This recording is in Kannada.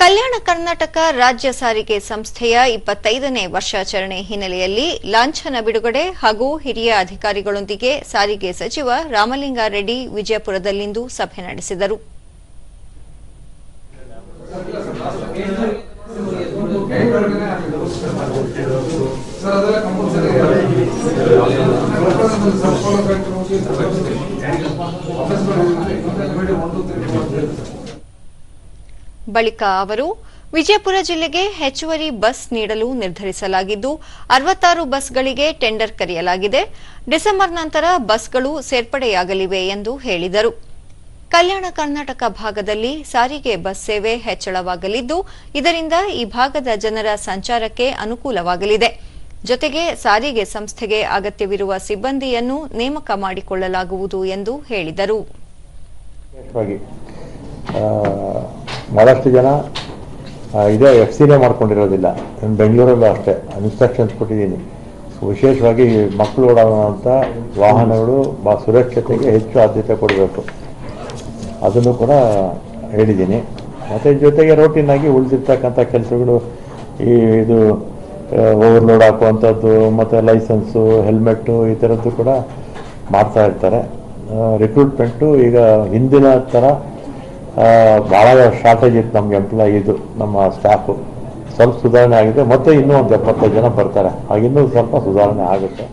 ಕಲ್ಯಾಣ ಕರ್ನಾಟಕ ರಾಜ್ಯ ಸಾರಿಗೆ ಸಂಸ್ಥೆಯ ಇಪ್ಪತ್ತೈದನೇ ವರ್ಷಾಚರಣೆ ಹಿನ್ನೆಲೆಯಲ್ಲಿ ಲಾಂಛನ ಬಿಡುಗಡೆ ಹಾಗೂ ಹಿರಿಯ ಅಧಿಕಾರಿಗಳೊಂದಿಗೆ ಸಾರಿಗೆ ಸಚಿವ ರಾಮಲಿಂಗಾರೆಡ್ಡಿ ವಿಜಯಪುರದಲ್ಲಿಂದು ಸಭೆ ನಡೆಸಿದರು. ಬಳಿಕ ಅವರು, ವಿಜಯಪುರ ಜಿಲ್ಲೆಗೆ ಹೆಚ್ಚುವರಿ ಬಸ್ ನೀಡಲು ನಿರ್ಧರಿಸಲಾಗಿದ್ದು, ಅರವತ್ತಾರು ಬಸ್ಗಳಿಗೆ ಟೆಂಡರ್ ಕರೆಯಲಾಗಿದೆ. ಡಿಸೆಂಬರ್ ನಂತರ ಬಸ್ಗಳು ಸೇರ್ಪಡೆಯಾಗಲಿವೆ ಎಂದು ಹೇಳಿದರು. ಕಲ್ಯಾಣ ಕರ್ನಾಟಕ ಭಾಗದಲ್ಲಿ ಸಾರಿಗೆ ಬಸ್ ಸೇವೆ ಹೆಚ್ಚಳವಾಗಲಿದ್ದು, ಇದರಿಂದ ಈ ಭಾಗದ ಜನರ ಸಂಚಾರಕ್ಕೆ ಅನುಕೂಲವಾಗಲಿದೆ. ಜೊತೆಗೆ ಸಾರಿಗೆ ಸಂಸ್ಥೆಗೆ ಅಗತ್ಯವಿರುವ ಸಿಬ್ಬಂದಿಯನ್ನು ನೇಮಕ ಮಾಡಿಕೊಳ್ಳಲಾಗುವುದು ಎಂದು ಹೇಳಿದರು. ಭಾಳಷ್ಟು ಜನ ಇದೇ ಎಫ್ ಮಾಡ್ಕೊಂಡಿರೋದಿಲ್ಲ. ನಾನು ಬೆಂಗಳೂರಲ್ಲೂ ಅಷ್ಟೇ. ಇನ್ಸ್ಟ್ರಕ್ಷನ್ಸ್ ಕೊಟ್ಟಿದ್ದೀನಿ. ವಿಶೇಷವಾಗಿ ಮಕ್ಕಳು ಓಡಾಡುವಂಥ ವಾಹನಗಳು ಬಾ ಸುರಕ್ಷತೆಗೆ ಹೆಚ್ಚು ಆದ್ಯತೆ ಕೊಡಬೇಕು. ಅದನ್ನು ಕೂಡ ಹೇಳಿದ್ದೀನಿ. ಮತ್ತು ಜೊತೆಗೆ ರೋಟೀನ್ ಆಗಿ ಉಳಿದಿರ್ತಕ್ಕಂಥ ಕೆಲಸಗಳು, ಈ ಇದು ಓವರ್ಲೋಡ್ ಹಾಕುವಂಥದ್ದು, ಮತ್ತು ಲೈಸೆನ್ಸು ಹೆಲ್ಮೆಟ್ಟು ಈ ಥರದ್ದು ಕೂಡ ಮಾಡ್ತಾ ಇರ್ತಾರೆ. ರಿಕ್ರೂಟ್ಮೆಂಟು ಈಗ ಹಿಂದಿನ ಥರ ಭಾಳ ಶಾರ್ಟೇಜ್ ಇತ್ತು ನಮ್ಗೆ ಎಂಪ್ಲಾಯ್ ಇದು ನಮ್ಮ ಸ್ಟಾಫು ಸ್ವಲ್ಪ ಸುಧಾರಣೆ ಆಗಿದೆ, ಮತ್ತೆ ಇನ್ನೂ ಒಂದು ಎಪ್ಪತ್ತೈದು ಜನ ಬರ್ತಾರೆ. ಆಗಿನ್ನೂ ಸ್ವಲ್ಪ ಸುಧಾರಣೆ ಆಗುತ್ತೆ.